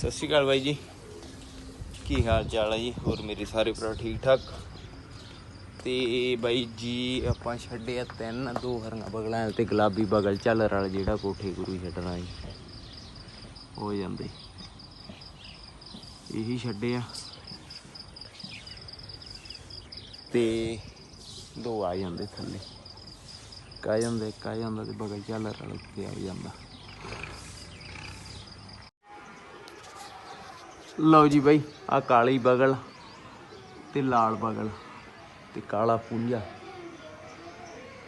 ਸਤਿ ਸ਼੍ਰੀ ਅਕਾਲ ਬਾਈ ਜੀ। ਕੀ ਹਾਲ ਚਾਲ ਹੈ ਜੀ? ਹੋਰ ਮੇਰੇ ਸਾਰੇ ਭਰਾ ਠੀਕ ਠਾਕ? ਤੇ ਬਾਈ ਜੀ, ਆਪਾਂ ਛੱਡਿਆ ਤਿੰਨ, ਦੋ ਹਰੀਆਂ ਬਗਲਾਂ ਤੇ ਗੁਲਾਬੀ ਬਗਲ ਝੱਲਰ ਰਲ ਜਿਹੜਾ ਕੋਠੇ ਗੁਰੂ ਛੱਡਣਾ ਜੀ। ਹੋ ਜਾਂਦੇ। ਇਹੀ ਛੱਡੇ ਆ। ਤੇ ਦੋ ਆ ਜਾਂਦੇ ਥੱਲੇ। ਕਾ ਜਾਂਦੇ ਕਾ ਜਾਂਦਾ ਤੇ ਬਗਲ ਝੱਲਰ ਵਾਲਾ ਉੱਤੇ ਆ ਜਾਂਦਾ। ਲਓ ਜੀ ਬਾਈ ਆ ਕਾਲੀ ਬਗਲ ਤੇ ਲਾਲ ਬਗਲ ਤੇ ਕਾਲਾ ਪੁੰਜਾ।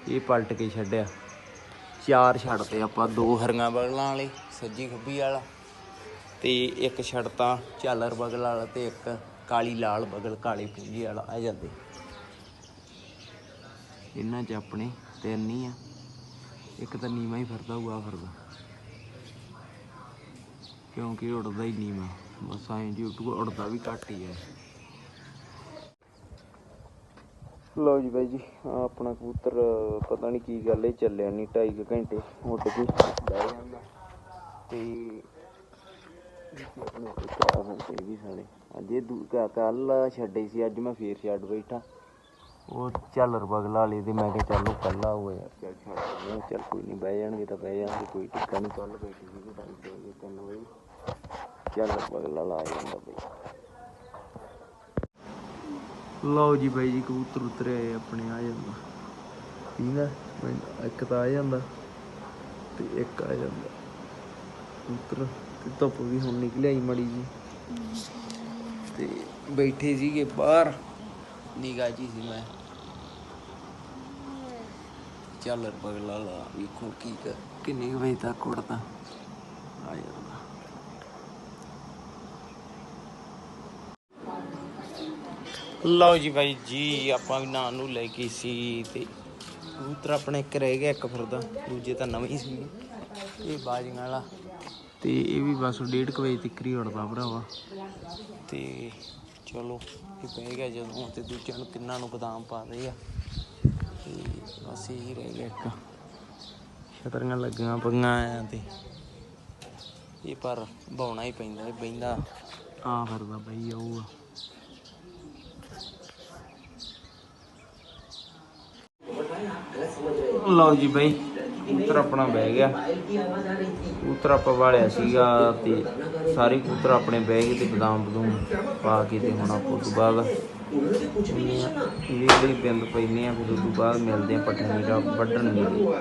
ਇਹ ਪਲਟ ਕੇ ਛੱਡਿਆ। ਚਾਰ ਛੱਡਤੇ ਆਪਾਂ ਦੋ ਹਰੀਆਂ ਬਗਲਾਂ ਵਾਲੇ, ਸੱਜੀ ਖੱਬੀ ਵਾਲਾ ਤੇ ਇੱਕ ਛੱਡਤਾ ਝਾਲਰ ਬਗਲ ਵਾਲਾ ਤੇ ਇੱਕ ਕਾਲੀ ਲਾਲ ਬਗਲ, ਕਾਲੇ ਪੁੰਜੇ ਵਾਲਾ, ਆ ਜਾਂਦੇ। ਇਹਨਾਂ 'ਚ ਆਪਣੇ ਤਿੰਨ ਹੀ ਆ। ਇੱਕ ਤਾਂ ਨੀਵਾਂ ਹੀ ਫਿਰਦਾ ਹੋਊਗਾ ਫਿਰਦਾ। ਕਿਉਂਕਿ ਉੱਡਦਾ ਉੜਦਾ ਹੀ ਨੀਵਾਂ ਬਸ ਐਂ ਜੀ, ਉੱਡੂ ਵੀ ਘੱਟ ਹੀ ਹੈ। ਲਓ ਜੀ ਬਾਈ ਜੀ ਆਪਣਾ ਕਬੂਤਰ, ਪਤਾ ਨਹੀਂ ਕੀ ਗੱਲ ਇਹ ਚੱਲਿਆ ਨਹੀਂ 2.5 ਘੰਟੇ ਉੱਡ ਕੇ ਬਹਿ ਜਾਂਦਾ। ਤੇ ਆਪਣੇ ਕਿਆ ਵੀ ਸਾਲੇ ਅੱਜ ਇਹ ਕੱਲ ਛੱਡੇ ਸੀ, ਅੱਜ ਮੈਂ ਫੇਰ ਛੱਡ ਬੈਠਾ। ਉਹ ਝੱਲਰ ਬਗਲਾ ਵਾਲੇ ਤੇ ਮੈਂ ਕਿਹਾ ਚੱਲ ਉਹ ਕੱਲਾ ਹੋਇਆ ਚੱਲ ਛੱਡ ਦਿੰਦੇ ਹਾਂ, ਚੱਲ ਕੋਈ ਨਹੀਂ ਬਹਿ ਜਾਣਗੇ ਤਾਂ ਬਹਿ ਜਾਣਗੇ ਕੋਈ ਟਿੱਕਾ ਨਹੀਂ ਕੱਲ ਬੈਠੀ ਸੀ ਢਾਈ ਦੋ ਵਜੇ ਤਿੰਨ ਵਜੇ। ਝੱਲਰ ਬਗਲਾ ਲਾ ਜਾਂਦਾ ਬਈ। ਲਓ ਜੀ ਬਾਈ ਜੀ ਕਬੂਤਰ ਉਤਰੇ ਆਏ ਆਪਣੇ ਆ ਜਾਂਦਾ। ਪੀਂਦਾ ਇੱਕ ਤਾਂ ਆ ਜਾਂਦਾ ਤੇ ਇੱਕ ਆ ਜਾਂਦਾ। ਕਬੂਤਰ ਤੇ ਧੁੱਪ ਵੀ ਹੁਣ ਨਿਕਲਿਆ ਹੀ ਮੜੀ ਜੀ। ਤੇ ਬੈਠੇ ਸੀਗੇ ਬਾਹਰ। ਨਿਗਾਹ ਜੀ ਸੀ ਮੈਂ। ਚੱਲ ਬਗਲਾ ਲਾ ਵੇਖੋ ਕੀ ਕਰ ਕਿੰਨੇ ਵਜੇ ਤੱਕ ਉੜਦਾ। ਆ ਜਾਂਦਾ। ਲਓ ਜੀ ਬਾਈ ਜੀ, ਆਪਾਂ ਵੀ ਨਾਂ ਨੂੰ ਲੈ ਕੇ ਸੀ ਤੇ ਕਬੂਤਰ ਆਪਣੇ ਇੱਕ ਰਹਿ ਗਿਆ ਇੱਕ ਫਿਰਦਾ, ਦੂਜੇ ਤਾਂ ਨਵੇਂ ਹੀ ਸੀ। ਇਹ ਬਾਜੀਆਂ ਵਾਲਾ। ਤੇ ਇਹ ਵੀ ਬਸ 1:30 ਵਜੇ ਤੱਕ ਹੀ ਉੜਦਾ ਭਰਾਵਾ। ਤੇ ਚਲੋ, ਇਹ ਪੈ ਗਿਆ ਜਦੋਂ ਤੇ ਦੂਜਿਆਂ ਨੂੰ ਕਿੰਨਾਂ ਨੂੰ ਬਦਾਮ ਪਾ ਦੇ ਆ। ਤੇ ਬਸ ਇਹੀ ਰਹਿ ਗਿਆ ਇੱਕ। ਛਤਰੀਆਂ ਲੱਗੀਆਂ ਪਈਆਂ ਆ ਤੇ ਇਹ ਪਰ ਬਾਉਣਾ ਹੀ ਪੈਂਦਾ ਇਹ ਬੈਂਦਾ ਆ ਫਿਰਦਾ ਬਈ ਉਹ। ਲਓ ਜੀ ਬਈ। ਕਬੂਤਰ ਆਪਣਾ ਬਹਿ ਗਿਆ। ਕੂਤਰ ਆਪਾਂ ਵਾਲਿਆ ਸੀਗਾ ਤੇ ਸਾਰੇ ਕੂਤਰ ਆਪਣੇ ਬਹਿ ਗਏ ਤੇ ਬਦਾਮ ਬਦੂਮ ਪਾ ਕੇ ਤੇ ਹੁਣ ਆਪਾਂ ਉਸ ਤੋਂ ਬਾਅਦ ਇਹ ਜਿਹੜੀ ਬਿੰਦ ਪੈਨੇ ਆ, ਫਿਰ ਤੋਂ ਬਾਅਦ ਮਿਲਦੇ ਆ ਪਟਣੀ ਦਾ ਵੱਢਣ ਵੇਲੇ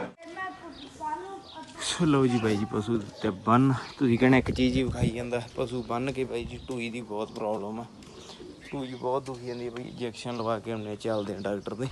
ਸੋ ਲਓ ਜੀ ਬਾਈ ਜੀ, ਪਸ਼ੂ ਤੇ ਬੰਨ। ਤੁਸੀਂ ਕਹਿੰਦੇ ਇੱਕ ਚੀਜ਼ ਹੀ ਵਿਖਾਈ ਜਾਂਦਾ, ਪਸ਼ੂ ਬੰਨ ਕੇ ਬਾਈ ਜੀ, ਟੂਈ ਦੀ ਬਹੁਤ ਪ੍ਰੋਬਲਮ ਆ। ਟੂਈ ਬਹੁਤ ਦੁਖੀ ਜਾਂਦੀ ਹੈ ਬਈ ਇੰਜੈਕਸ਼ਨ ਲਵਾ ਕੇ ਉਹਨੇ ਚੱਲਦੇ ਆ ਡਾਕਟਰ ਦੇ।